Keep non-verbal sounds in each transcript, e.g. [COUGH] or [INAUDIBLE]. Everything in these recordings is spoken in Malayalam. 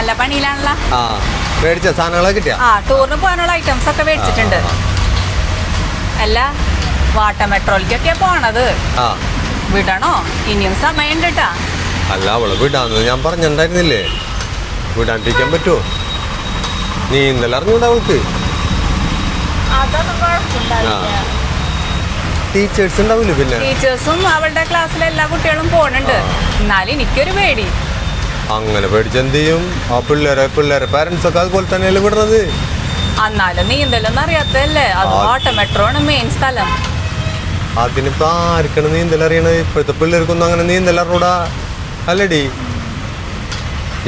നല്ല പണിയിലാണല്ലോ. ആ മേടിച്ച സാധനങ്ങളൊക്കെ കിട്ടിയ? ആ ടൂറിന് പോകാനുള്ള ഐറ്റംസ് ഒക്കെ മേടിച്ചിട്ടുണ്ട്. അല്ല വാട്ടർ മെട്രോയിലേക്കൊക്കെ പോണത്. ആ. വിടണോ? ഇനിയും സമയമുണ്ട് കേട്ടാ അല്ല അവൾ വിടാന്ന് ഞാൻ പറഞ്ഞിട്ടുണ്ടായിരുന്നില്ലേ വിടാണ്ടിരിക്കാൻ പറ്റുമോ നീ ഇന്നലെ അറിഞ്ഞൂടാ അവൾക്ക്? അതൊന്നും കുഴപ്പമുണ്ടാവില്ല. ടീച്ചേഴ്സ് ഉണ്ടാവില്ല പിന്നെ? ടീച്ചേഴ്സും അവളുടെ ക്ലാസ്സിലെ എല്ലാ കുട്ടികളും പോണുണ്ട്. എന്നാലും എനിക്കൊരു പേടി. അങ്ങനെ പേടിച്ച് എന്ത് ചെയ്യും? ആ പിള്ളേരെ പിള്ളേരെ പാരന്റ്സ് ഒക്കെ അതുപോലെ തന്നെയല്ലേ വിടുന്നത്? എന്നാലും നീന്തലൊന്നും അറിയാത്തല്ലേ അത് ആ. വാട്ടർ മെട്രോ ആണ് മെയിൻ സ്ഥലം. അതിനിപ്പോ ആർക്കാണ് നീന്തൽ അറിയണത്? ഇപ്പോഴത്തെ പിള്ളേർക്കൊന്നും അങ്ങനെ നീന്തൽ അറിഞ്ഞൂടാ. അല്ലടി.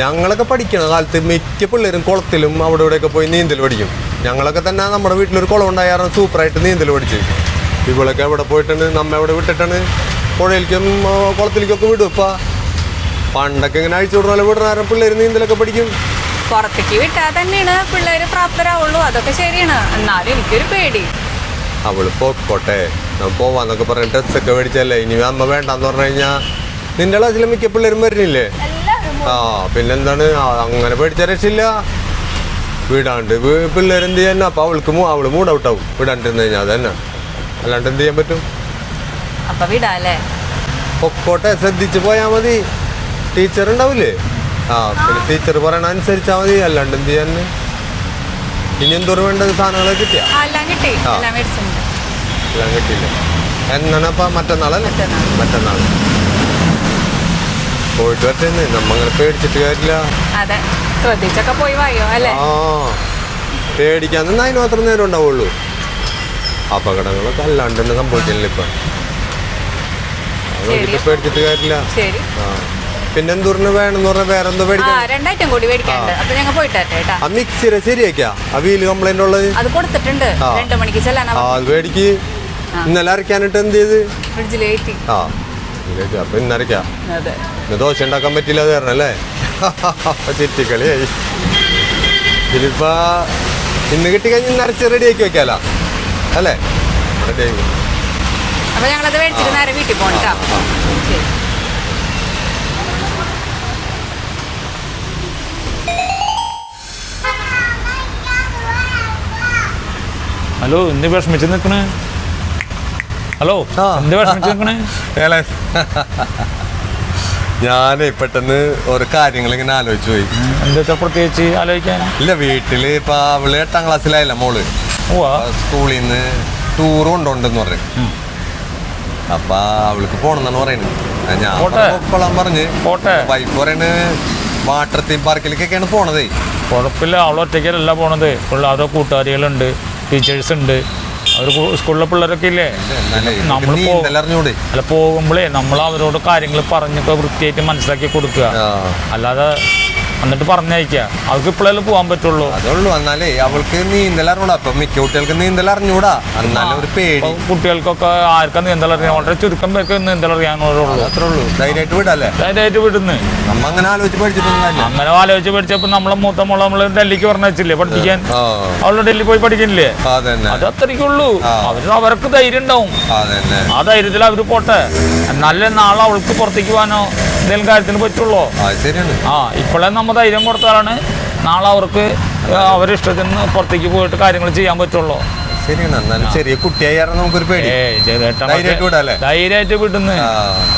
ഞങ്ങളൊക്കെ പഠിക്കണ കാലത്ത് മിക്ക പിള്ളേരും കുളത്തിലും അവിടെ ഇവിടെയൊക്കെ പോയി നീന്തൽ പഠിക്കും. ഞങ്ങളൊക്കെ തന്നെ നമ്മുടെ വീട്ടിലൊരു കുളം ഉണ്ടായിരുന്നു സൂപ്പറായിട്ട് നീന്തൽ പഠിച്ചു. ഇവളൊക്കെ എവിടെ പോയിട്ടാണ് നമ്മ എവിടെ വിട്ടിട്ടാണ്? പുഴയിലേക്കും കുളത്തിലേക്കൊക്കെ വിടും ഇപ്പ. പണ്ടൊക്കെ ഇങ്ങനെ അഴിച്ചു വിടുന്ന വിടുന്ന പിള്ളേർ നീന്തലൊക്കെ പഠിക്കും. പുറത്തേക്ക് വിട്ടാ തന്നെയാണ് പിള്ളേര് പ്രാപ്തരാവുള്ളൂ. അതൊക്കെ ശരിയാണ്. എന്നാലും എനിക്കൊരു പേടി. അവൾ പൊക്കോട്ടെ. പോവാന്നൊക്കെ പറഞ്ഞ ഡ്രസ് ഒക്കെ മേടിച്ചല്ലേ? ഇനി അമ്മ വേണ്ടെന്ന് പറഞ്ഞു കഴിഞ്ഞാ നിന്റെ ക്ലാസ്സിലെ മിക്ക പിള്ളേരും വരുന്നില്ലേ? ആ പിന്നെന്താണ്? അങ്ങനെ പേടിച്ച രക്ഷയില്ല. വിടാണ്ട് പിള്ളേരെന്ത് ചെയ്യാൻ അപ്പൊ അവൾക്ക് അവൾ മൂഡ് ഔട്ട് ആവും. വിടാണ്ടിരുന്ന് കഴിഞ്ഞാൽ അതന്നെ. അല്ലാണ്ട് എന്ത് ചെയ്യാൻ പറ്റും? അപ്പൊ വിടാല്ലേ? പൊക്കോട്ടെ. ശ്രദ്ധിച്ചു പോയാ മതി. ടീച്ചർ ഉണ്ടാവില്ലേ ആ പിന്നെ ടീച്ചർ പറയണ അനുസരിച്ചാൽ മതി അല്ലാണ്ട് എന്ത് ചെയ്യാൻ? ഇനി എന്തോരം വേണ്ടത് സാധനങ്ങളൊക്കെ കിട്ടിയാ? എല്ലാം കിട്ടി. ആ. എല്ലാം മേടിച്ചിട്ടുണ്ട്. എല്ലാം കിട്ടിയില്ല? എന്നാണ് അപ്പൊ മറ്റന്നാളല്ലേ? മറ്റന്നാൾ. മറ്റന്നാൾ. പോയിട്ട് പറ്റുന്നു നമ്മങ്ങനെ പേടിച്ചിട്ട് കാര്യമില്ല. അതെ. ശ്രദ്ധിച്ചൊക്കെ പോയി വായോ അല്ലേ? ആ പേടിക്കാൻ നിന്ന് അതിന് മാത്രം നേരം ഉണ്ടാവുള്ളൂ. അപകടങ്ങളൊക്കെ അല്ലാണ്ട് തന്നെ സംഭവിക്കുന്നില്ല ഇപ്പൊ. പേടിച്ചിട്ട് കാര്യമില്ല. ശരി. ആ. പിന്നെ എന്തൂറിന് വേണമെന്ന് പറഞ്ഞാൽ വേറെ എന്തോ ആ പേടിക്കാൻ രണ്ടായിട്ടും കൂടി മേടിക്കാനുണ്ട്. അപ്പൊ ഞങ്ങൾ ആ മിക്സിരെ ശരിയാക്കിയാ? ആ വീൽ കംപ്ലൈന്റ് ഉള്ളത്? അത് കൊടുത്തിട്ടുണ്ട്. രണ്ടു മണിക്ക് ചെല്ലാനാ ആ അത് മേടിക്ക്. ഇന്നലെ അരയ്ക്കാനിട്ട് എന്ത് ചെയ്ത്? ആ അപ്പൊ ഇന്ന് ദോശ ഉണ്ടാക്കാൻ പറ്റില്ല അത് കാരണം അല്ലേ? [LAUGHS] ചിറ്റിക്കളിയായി ഇതിപ്പോ ഇന്ന് കിട്ടിക്കഴിഞ്ഞ് ഇന്ന് അരച്ച് റെഡിയാക്കി വെക്കാലോ. അല്ലേ? റെഡിയാക്കി അപ്പൊ ഞങ്ങളത് മേടിച്ചിട്ട് നേരെ വീട്ടിൽ പോകണം ഹലോ എന്ത് വിഷമിച്ച് നിൽക്കണേ? ഹലോ. എന്ത് വിഷമിച്ച് നിൽക്കണേ? ഞാനേ പെട്ടെന്ന് ഓരോ കാര്യങ്ങൾ ഇങ്ങനെ ആലോചിച്ചു പോയി. എന്താ പ്രത്യേകിച്ച് ആലോചിക്കാൻ? ഇല്ല വീട്ടിൽ ഇപ്പൊ അവൾ എട്ടാം ക്ലാസ്സിലായില്ല മോൾ. ഓ സ്കൂളിൽ നിന്ന് ടൂർ കൊണ്ടുണ്ടെന്ന് പറഞ്ഞു. അപ്പൊ അവൾക്ക് പോണെന്നാണ് പറയുന്നത്. ഞാൻ പോട്ടെ. കൊള്ളാൻ പറഞ്ഞ്. പോട്ടെ. വൈഫ് പറയണ് വാട്ടർ തീം പാർക്കിലേക്കൊക്കെയാണ് പോണതേ. കുഴപ്പമില്ല അവൾ ഒറ്റയ്ക്കല്ല പോണത്. ഉള്ള അതോ കൂട്ടുകാരികളുണ്ട്. ടീച്ചേഴ്സ് ഉണ്ട്. അവർ സ്കൂളിലെ പിള്ളേരൊക്കെ ഇല്ലേ? നമ്മൾ അല്ല പോകുമ്പോഴേ നമ്മൾ അവരോട് കാര്യങ്ങൾ പറഞ്ഞൊക്കെ വൃത്തിയായിട്ട് മനസ്സിലാക്കി കൊടുക്കുക. അല്ലാതെ എന്നിട്ട് പറഞ്ഞയക്കുക അവൾക്ക് ഇപ്പോഴല്ലേ പോകാൻ പറ്റുള്ളൂ. അതുള്ളൂ എന്നാലേ അവൾക്ക് നീന്തൽ അറിഞ്ഞൂടാ. അപ്പൊ മിക്ക കുട്ടികൾക്ക് നീന്തൽ അറിഞ്ഞൂടാ. എന്നാലും ഒരു പേടി. കുട്ടികൾക്കൊക്കെ ആർക്കാ നീന്തൽ അറിയാം? വളരെ ചുരുക്കം പേർക്ക് നീന്തൽ അറിയാനുള്ളൂ. അത്രേ ഉള്ളൂ. ധൈര്യമായിട്ട് വിടല്ലേ? ധൈര്യമായിട്ട് വിടുന്നു. നമ്മ അങ്ങനെ ആലോചിച്ച് പഠിച്ചിട്ടൊന്നും അങ്ങനെ ആലോചിച്ച് പഠിച്ചപ്പോ നമ്മളെ മൂത്ത മോളെ നമ്മൾ ഡൽഹിക്ക് പറഞ്ഞില്ലേ പഠിപ്പിക്കാൻ? അവളുടെ അവൾ ഡൽഹി പോയി പഠിക്കണില്ലേ അത് അത്രയ്ക്കുള്ളൂ. അവർ അവർക്ക് ധൈര്യം ഉണ്ടാവും. ആ ധൈര്യത്തിൽ അവർ പോട്ടെ. നല്ല നാളെ അവൾക്ക് പുറത്തേക്ക് പോകാനോ എന്തെങ്കിലും കാര്യത്തിന് പറ്റുള്ളൂ. ആ ഇപ്പോഴേ ആ ഇപ്പോഴേ നമ്മ ധൈര്യം കൊടുത്താലാണ് നാളെ അവർക്ക് അവരുടെ നിന്ന് പുറത്തേക്ക് പോയിട്ട് കാര്യങ്ങൾ ചെയ്യാൻ പറ്റുള്ളൂ. ശരിയാണ്. എന്നാലും ചെറിയ കുട്ടിയായി കാരണം നമുക്കൊരു പേടി. ധൈര്യമായിട്ട് വിടുന്നു.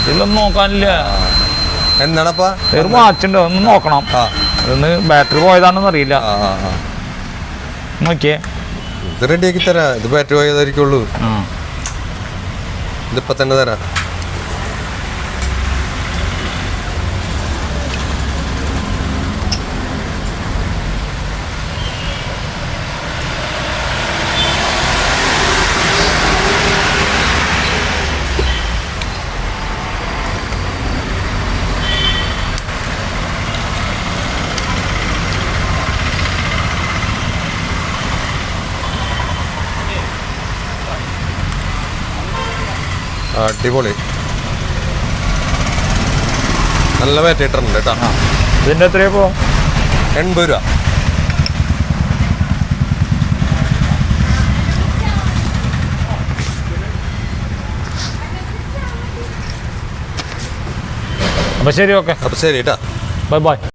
ഇതിലൊന്നും നോക്കാനില്ല. എന്താണപ്പാ? ഒരു വാച്ചുണ്ട് ഒന്ന് നോക്കണം. അതൊന്ന് ബാറ്ററി പോയതാണെന്ന് അറിയില്ല. നോക്കിയേ. ഇത് റെഡിയാക്കി തരാം. ഇത് ബാറ്ററി പോയതായിരിക്കുള്ളൂ. ഇതിപ്പോ തന്നെ തരാം. അടിപൊളി. നല്ല വേറ്റിട്ടുണ്ട് കേട്ടോ. ഇതിന്റെ എത്രയാ പോ എൺപത് രൂപ. അപ്പൊ ശരി ഓക്കെ. അപ്പൊ ശരി കേട്ടാ. Bye bye